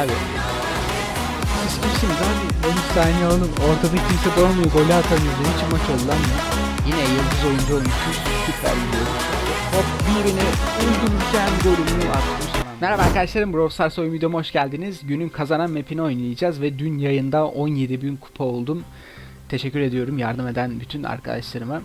abi? Kimsiniz abi? 13 saniye oğlum. Ortada kimse doğmuyor. Golü atamıyoruz. Ne biçim maç oldu lan ya? Yine yıldız oyuncu olmuşuz. Süper gidiyoruz. Hop birini öldürürken golümü sana. Merhaba arkadaşlarım. Brawl Stars oyun videoma hoş geldiniz. Günün kazanan map'ini oynayacağız ve dün yayında 17.000 kupa oldum. Teşekkür ediyorum yardım eden bütün arkadaşlarıma.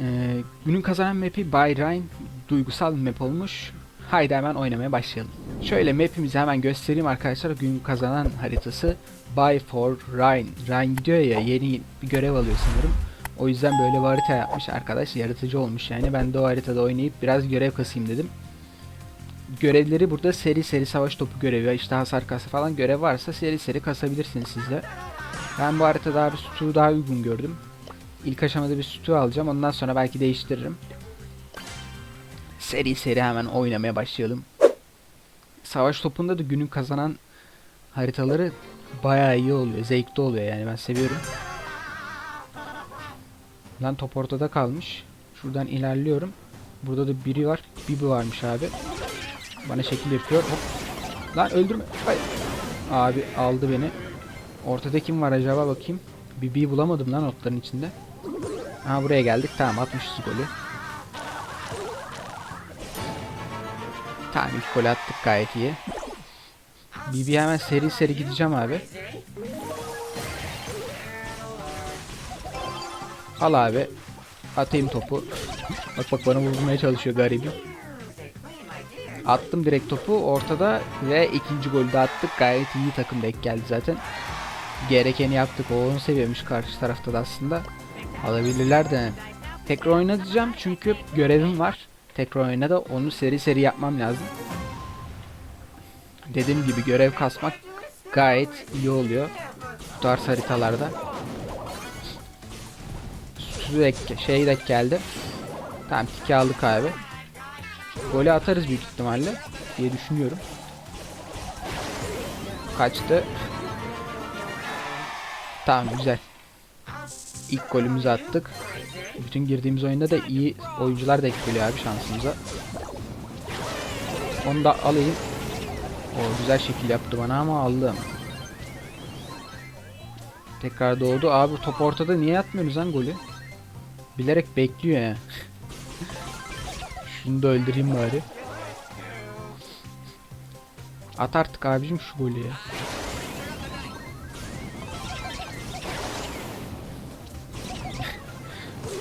Ee, günün kazanan map'i Ryan duygusal map olmuş. Haydi hemen oynamaya başlayalım. Şöyle map'imizi hemen göstereyim arkadaşlar. Günün kazanan haritası Buy for Ryan. Ryan gidiyor ya yeni bir görev alıyor sanırım. O yüzden böyle bir harita yapmış arkadaş. Yaratıcı olmuş yani. Ben de o haritada oynayıp biraz görev kasayım dedim. Görevleri burada seri seri savaş topu görevi, işte hasar kası falan görev varsa seri seri kasabilirsiniz siz de. Ben bu haritada abi sütü daha uygun gördüm. İlk aşamada bir sütü alacağım. Ondan sonra belki değiştiririm. Seri seri hemen oynamaya başlayalım. Savaş topunda da günün kazanan haritaları bayağı iyi oluyor. Zevkli oluyor yani ben seviyorum. Lan top ortada kalmış. Şuradan ilerliyorum. Burada da biri var. Bibi varmış abi. Bana şekil yapıyor. Hop. Lan öldürme. Hayır. Abi aldı beni. Ortada kim var acaba bakayım. Bibi'yi bulamadım lan otların içinde. Aha buraya geldik. Tamam atmışız golü. Tamam ilk golü attık gayet iyi. Bibi hemen seri seri gideceğim abi. Al abi. Atayım topu. Bak bak bana vurmaya çalışıyor garibim. Attım direkt topu ortada ve ikinci golü de attık. Gayet iyi takım denk geldi zaten. Gerekeni yaptık. O 10 seviyemiş karşı tarafta da aslında. Alabilirler de. Tekrar oynatacağım çünkü görevim var. Tekrar oyna da onu seri seri yapmam lazım. Dediğim gibi görev kasmak gayet iyi oluyor. Bu tarz haritalarda. Sürekli şey de geldi. Tamam tiki aldık abi. Golü atarız büyük ihtimalle diye düşünüyorum. Kaçtı. Tamam güzel. İlk golümüzü attık. Bütün girdiğimiz oyunda da iyi oyuncular da geliyor abi şansımıza. Onu da alayım. O güzel şekil yaptı bana ama aldım. Tekrar doğdu. Abi top ortada niye atmıyorsunuz lan golü? Bilerek bekliyor ya. Şunu da öldüreyim bari. At artık abicim şu golü ya.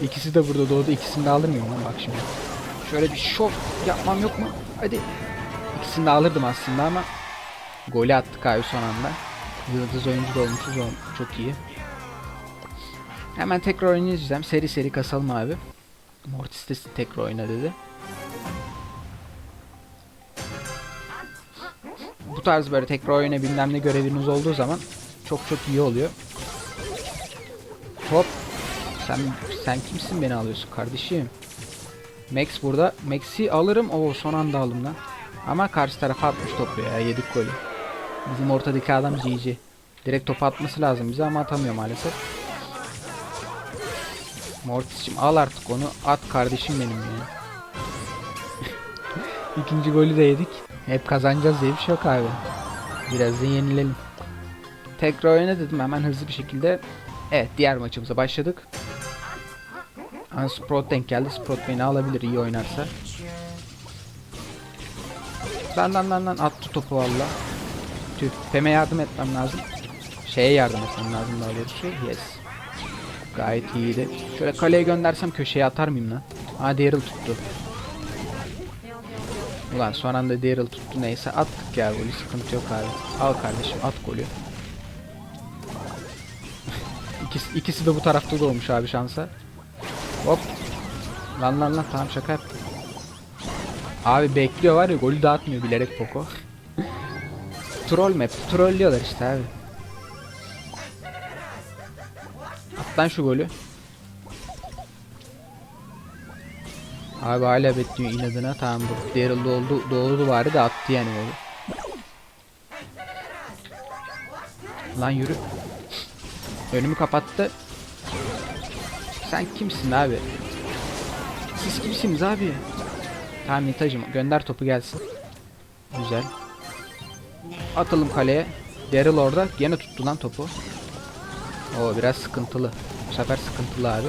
İkisi de burada doğdu. İkisini de alır mıyım lan bak şimdi. Şöyle bir şov yapmam yok mu? Hadi. İkisini de alırdım aslında ama golü attık abi son anda. Yıldız oyuncu da olmuşuz. Çok iyi. Hemen tekrar oynayacağım. Seri seri kasalım abi. Mortis de tekrar oyna dedi. Bu tarz böyle tekrar oyna bilmem ne göreviniz olduğu zaman çok çok iyi oluyor. Hop. Sen sen kimsin beni alıyorsun kardeşim? Max burada. Max'i alırım. Oo son anda aldım lan. Ama karşı tarafa atmış topu ya. Yedik golü. Bizim ortadaki adam GG. Direkt top atması lazım bize ama atamıyor maalesef. Mortis'cim al artık onu. At kardeşim benim ya. İkinci golü de yedik. Hep kazanacağız diye bir şey yok abi. Biraz da yenilelim. Tekrar oyna dedim hemen hızlı bir şekilde. Evet diğer maçımıza başladık. Hani Sprout denk geldi. Sprout beni alabilir iyi oynarsa. Lan lan lan lan attı topu valla. Tüh. Pem'e yardım etmem lazım. Şeye yardım etmem lazım daha doğrusu. Yes. Gayet iyiydi. Şöyle kaleye göndersem köşeye atar mıyım lan? Aa Daryl tuttu. Ulan son anda Daryl tuttu neyse attık ya golü sıkıntı yok abi. Al kardeşim at golü. ikisi, ikisi de bu tarafta doğmuş abi şansa. Hop. Lan lan lan tamam şaka yaptım. Abi bekliyor var ya golü dağıtmıyor bilerek Poco. Troll map. Trollüyorlar işte abi. At lan şu golü. Abi hala bekliyor inadına. Tamam bu Daryl doldu, doğdu bari de attı yani golü. Lan yürü. Önümü kapattı. Sen kimsin abi? Siz kimsiniz abi? Tamam Nitacım gönder topu gelsin. Güzel. Atalım kaleye. Daryl orada. Gene tuttu lan topu. O biraz sıkıntılı. Bu sefer sıkıntılı abi.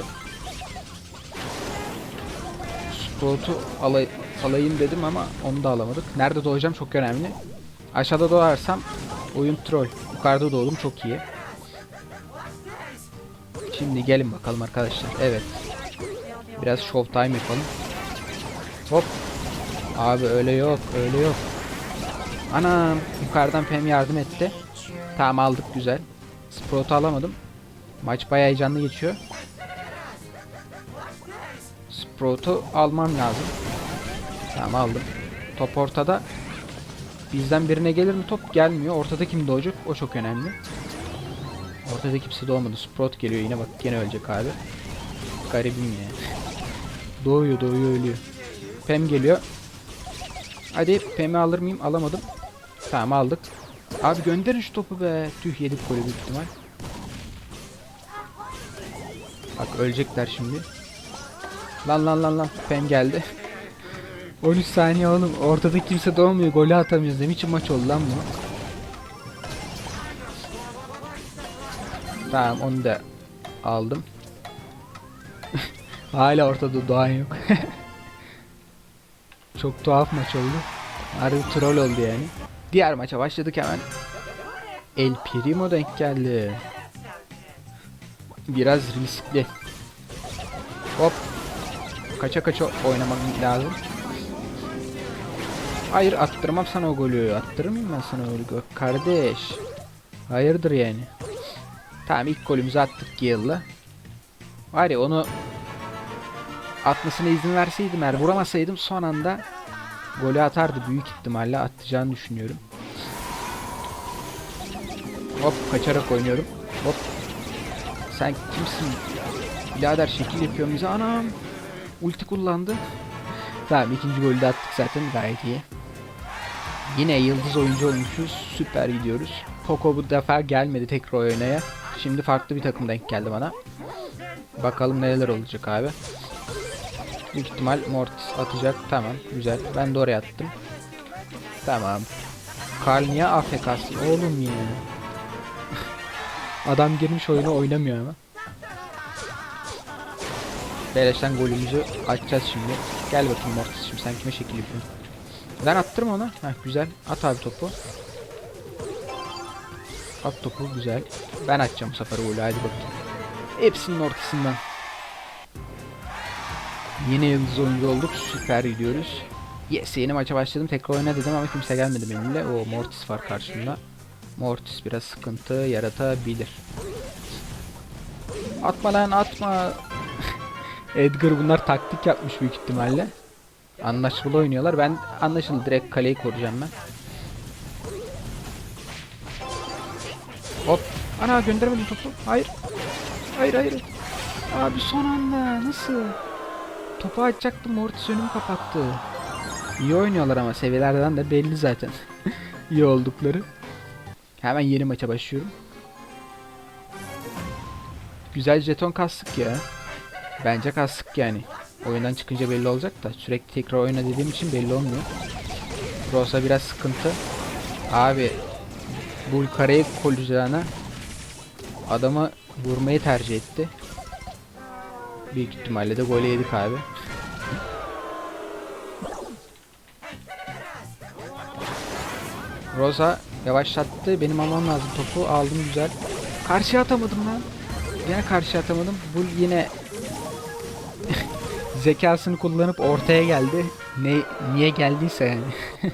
Sprout'u alay alayım dedim ama onu da alamadık. Nerede doğacağım çok önemli. Aşağıda doğarsam oyun troll. Yukarıda doğdum çok iyi. Şimdi gelin bakalım arkadaşlar. Evet. Biraz show time yapalım. Hop. Abi öyle yok, öyle yok. Anam yukarıdan Pem yardım etti. Tamam aldık güzel. Sprout'u alamadım. Maç bayağı heyecanlı geçiyor. Sprout'u almam lazım. Tamam aldım. Top ortada. Bizden birine gelir mi top? Gelmiyor. Ortada kim doğacak? O çok önemli. Ortada kimse doğmadı. Sprout geliyor yine bak gene ölecek abi. Garibim ya. Doğuyor doğuyor ölüyor. Pem geliyor. Hadi Pem'i alır mıyım? Alamadım. Tamam aldık. Abi gönderin şu topu be. Tüh yedik golü büyük ihtimal. Bak ölecekler şimdi. Lan lan lan lan. Pem geldi. 13 saniye oğlum. Ortada kimse doğmuyor. Golü atamıyoruz. Ne biçim maç oldu lan bu? Tamam onu da aldım. Hala ortada doğan yok. Çok tuhaf maç oldu. Harbi troll oldu yani. Diğer maça başladık hemen. El Primo denk geldi. Biraz riskli. Hop. Kaça kaça oynamak lazım. Hayır attırmam sana o golü. Attırır mıyım ben sana o golü? Kardeş. Hayırdır yani. Tamam ilk golümüzü attık Gale'la. Var ya onu atmasına izin verseydim eğer vuramasaydım son anda golü atardı büyük ihtimalle atacağını düşünüyorum. Hop kaçarak oynuyorum. Hop. Sen kimsin? Birader şekil yapıyor bize. Anam. Ulti kullandı. Tamam ikinci golü de attık zaten gayet iyi. Yine yıldız oyuncu olmuşuz. Süper gidiyoruz. Poco bu defa gelmedi tekrar oynaya. Şimdi farklı bir takım denk geldi bana. Bakalım neler olacak abi. Büyük ihtimal Mortis atacak. Tamam güzel. Ben de oraya attım. Tamam. Karl niye AFK'sın oğlum ya? Adam girmiş oyunu oynamıyor ama. Beleşten golümüzü açacağız şimdi. Gel bakayım Mortis şimdi sen kime şekil yapıyorsun? Ben attırma ona. Heh, güzel. At abi topu. At topu güzel. Ben atacağım bu sefer golü hadi bakayım. Hepsinin ortasından. Yine yıldız oyuncu olduk. Süper gidiyoruz. Yes yeni maça başladım. Tekrar oyna dedim ama kimse gelmedi benimle. O Mortis var karşımda. Mortis biraz sıkıntı yaratabilir. Atma lan atma. Edgar bunlar taktik yapmış büyük ihtimalle. Anlaşmalı oynuyorlar. Ben anlaşıldı direkt kaleyi koruyacağım ben. Hop. Ana göndermedim topu. Hayır. Hayır hayır. Abi son anda nasıl? Topu açacaktım Mortis önümü kapattı. İyi oynuyorlar ama seviyelerden de belli zaten. İyi oldukları. Hemen yeni maça başlıyorum. Güzel jeton kastık ya. Bence kastık yani. Oyundan çıkınca belli olacak da sürekli tekrar oyna dediğim için belli olmuyor. Rosa biraz sıkıntı. Abi bu kareyi kolacağına adamı vurmayı tercih etti. Büyük ihtimalle de gol yedik abi. Rosa yavaşlattı. Benim almam lazım topu. Aldım güzel. Karşıya atamadım lan. Yine karşı atamadım. Bu yine zekasını kullanıp ortaya geldi. Ne niye geldiyse yani.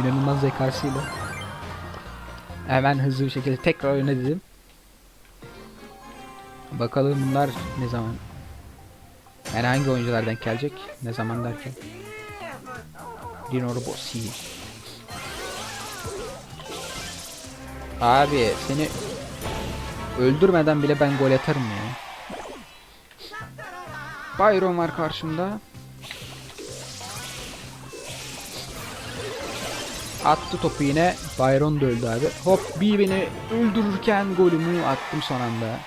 İnanılmaz zekasıyla. Hemen hızlı bir şekilde tekrar oyna dedim. Bakalım bunlar ne zaman yani hangi oyuncular denk gelecek? Ne zaman derken? Dino Rossi. Abi seni öldürmeden bile ben gol atarım ya. Byron var karşımda. Attı topu yine. Byron da öldü abi. Hop bir beni öldürürken golümü attım son anda.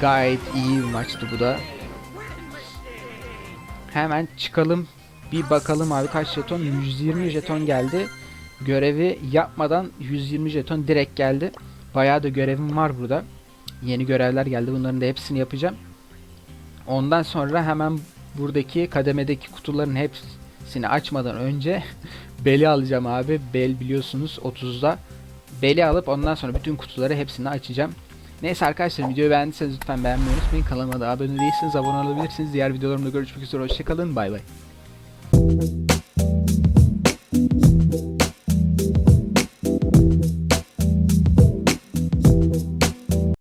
Gayet iyi bir maçtı bu da. Hemen çıkalım. Bir bakalım abi kaç jeton? 120 jeton geldi. görevi yapmadan 120 jeton direkt geldi. Bayağı da görevim var burada. Yeni görevler geldi. Bunların da hepsini yapacağım. Ondan sonra hemen buradaki kademedeki kutuların hepsini açmadan önce beli alacağım abi. Bel biliyorsunuz 30'da. Beli alıp ondan sonra bütün kutuları hepsini açacağım. Neyse arkadaşlar videoyu beğendiyseniz lütfen beğenmeyi unutmayın. Kanalıma da abone değilseniz abone olabilirsiniz. Diğer videolarımda görüşmek üzere. Hoşçakalın. Bay bay.